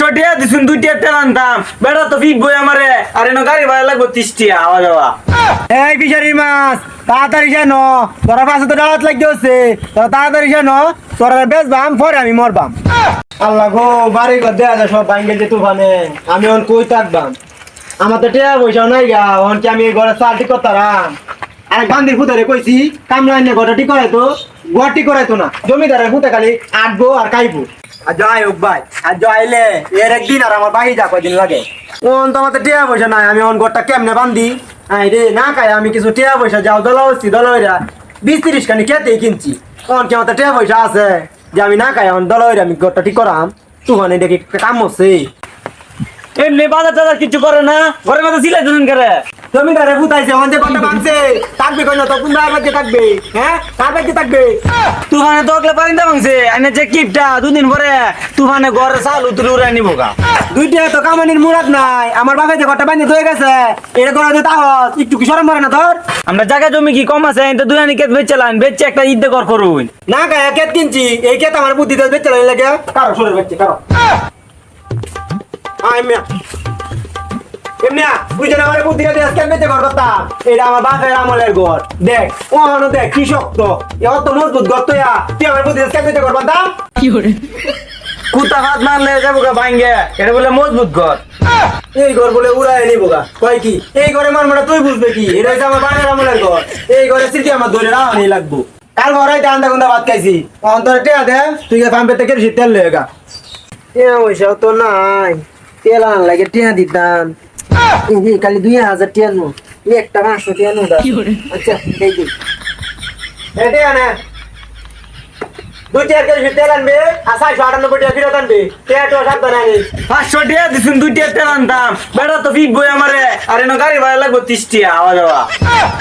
পাঁচশো টিয়া দিছুন দুই টিয়া তেল আনতাম। বেটা তো ফিক বই আমারে। আর এনো গাড়ি ভাড়া লাগবো তিরিশ টিয়া আওয়া যাওয়া। এই ফিশারি মাছ তাড়াতাড়ি যেন তোরা পাশে তো ডালাত লাগতে হচ্ছে। তোরা তাড়াতাড়ি যেন তোরা বেচবাম পরে আমি মরবাম। আল্লাহ গো বাড়ি ঘর দেয়া যায় সব ভাঙ্গে যে তুফানে। আমি অন কই থাকবাম? আমার তো টেয়া পয়সা নাই গা অন কি আমি ঘরে চাল ঠিক করতাম আর গান্ধীর ফুতারে কইছি কামলা এনে ঘরটা ঠিক করাইতো ঘর ঠিক করাইতো না। জমিদারের ফুতে খালি আটবো আর খাইবো আর যাই হোক ভাই। আর যাইলে এর একদিন আর আমার বাহি যা কয়দিন লাগে। ওন তো আমার টিয়া পয়সা নাই, আমি অন ঘরটা কেমনে বান্ধি? আই রে, না খাই, আমি কিছু টিয়া পয়সা যাও, দলা হচ্ছি দলইরা বিশ তিরিশ খানি খেতেই কিনছি। অন কি আমার টিয়া পয়সা আছে? যে আমি না খাই অন দলইরা আমি ঘরটা ঠিক করাম। তুফানে দেখি কাম হচ্ছে। এমনি বাজার টাজার কিছু করে না? ঘরের মধ্যে সিলাই দিলেন করে? জমিদারে ফুটাইছে যে? কথা ভাঙছে থাকবে কই না? তো কোন বাড়িতে থাকবে। হ্যাঁ? কার বাড়িতে থাকবে? তুফানে তো অগলে পারিন্দা ভাঙছে। আইনে যে কিপটা দুদিন পরে তুফানে ঘরে চাল উতরে উড়াই নিবো গা। দুইটা তো কামানির মুরাদ নাই। আমার বাপে যে ঘরটা বান্ধে হয়ে গেছে এটা করে দিতে আহত একটু কি সরম মারে না তোর আমরা জায়গা জমি কি কম আছে? তো দুই আনি কেত বেচলাম বেচে একটা ঈদ কর করুন না গায়ে কেত কিনছি। এই কেত আমার বুদ্ধি দেবে চলে লাগে। কারও সরে বেচছে কারও। আয় মিয়া। এমনি যেন আমার বুদ্ধি দিয়ে আজকে বেচে ঘর কথা। এটা আমার বাপের আমলের ঘর দেখ ও হনো দেখ কি শক্ত। অত মজবুত ঘর তো তুই আমার বুদ্ধি আজকে বেচে ঘর কথা। কুতা হাত মারলে যাব গা ভাঙ্গে এটা বলে মজবুত ঘর এই ঘর বলে উড়াই নিবো গা কয় কি? এই ঘরে মার মানে তুই বুঝবে কি? এটা হচ্ছে আমার বাপের আমলের ঘর এই ঘরে স্মৃতি আমার ধরে রাখা লাগবো। কাল ঘরে আন্দা গুন্দা ভাত খাইছি। অন্তরে টেয়া দে তুই ফার্ম পেতে কেটে তেল লয়ে গা। টিয়া পয়সাও তো নাই। তেল আন লাগে টিয়া দিতাম। এই খালি দুই হাজার টিয়া নো এই একটা পাঁচশো টিয়া নো আচ্ছা এই টিয়া নে টিয়া টিয়া আনিস পাঁচশো টিয়া দিছুন দুই টিয়া তেল আনতাম। বেটা তো ফিক বই আমারে। আর এনো গাড়ি ভাড়া লাগবো তিরিশ টিয়া আওয়া যাওয়া।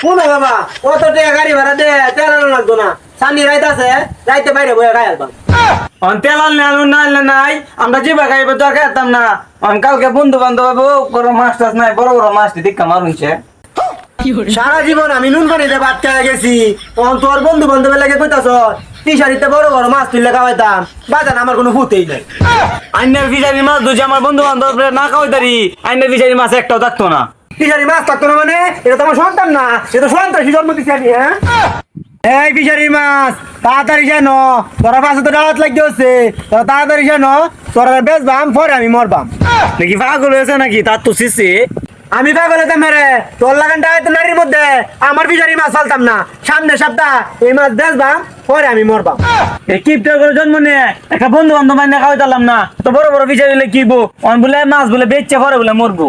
শুনো বাবা অত টাকা গাড়ি ভাড়া দে? তেল আনো লাগতো না। সানি রাইত আছে রাইতে বাইরে বয়ে খাই আলবাম। নাই। আমরা আর না। কালকে বন্ধু বান্ধব বড় মাছ টাছ নাই, বড় বড় মাছ সারা জীবন আমি নুন গেছি। বন্ধু বান্ধবের কইতাছ বড় বড় মাছ আমার কোনো মাছ আমার বন্ধু বান্ধব না খাওয়াই দাঁড়ি আইনের ফিশারি মাছ একটাও থাকতো না। ফিশারি মাছ থাকতো না মানে? এটা তো আমার সন্তান না, এটা আমি হ্যাঁ? এই ফিশারি মাছ, তাড়াতাড়ি যেন। তোরা পাশে তো ডালাত লাগতে হচ্ছে। তোরা তাড়াতাড়ি যেন। তোরা পরে আমি মরবাম। নাকি পাগল হয়েছে নাকি? তার তো শিশি আমি পাগল হতাম তোর লাগান নারীর মধ্যে। আমার ফিশারি মাছ ফালতাম না। সামনে সপ্তাহ এই মাছ বেচবাম পরে আমি মরবাম। এই কিপটার করে জন্ম নিয়ে একটা বন্ধু বান্ধব আইনে খাওয়াইতাম না। তো বড় বড় ফিশারি হলে কিবো অন বলে মাছ বলে বেচছে, পরে বলে মরবো।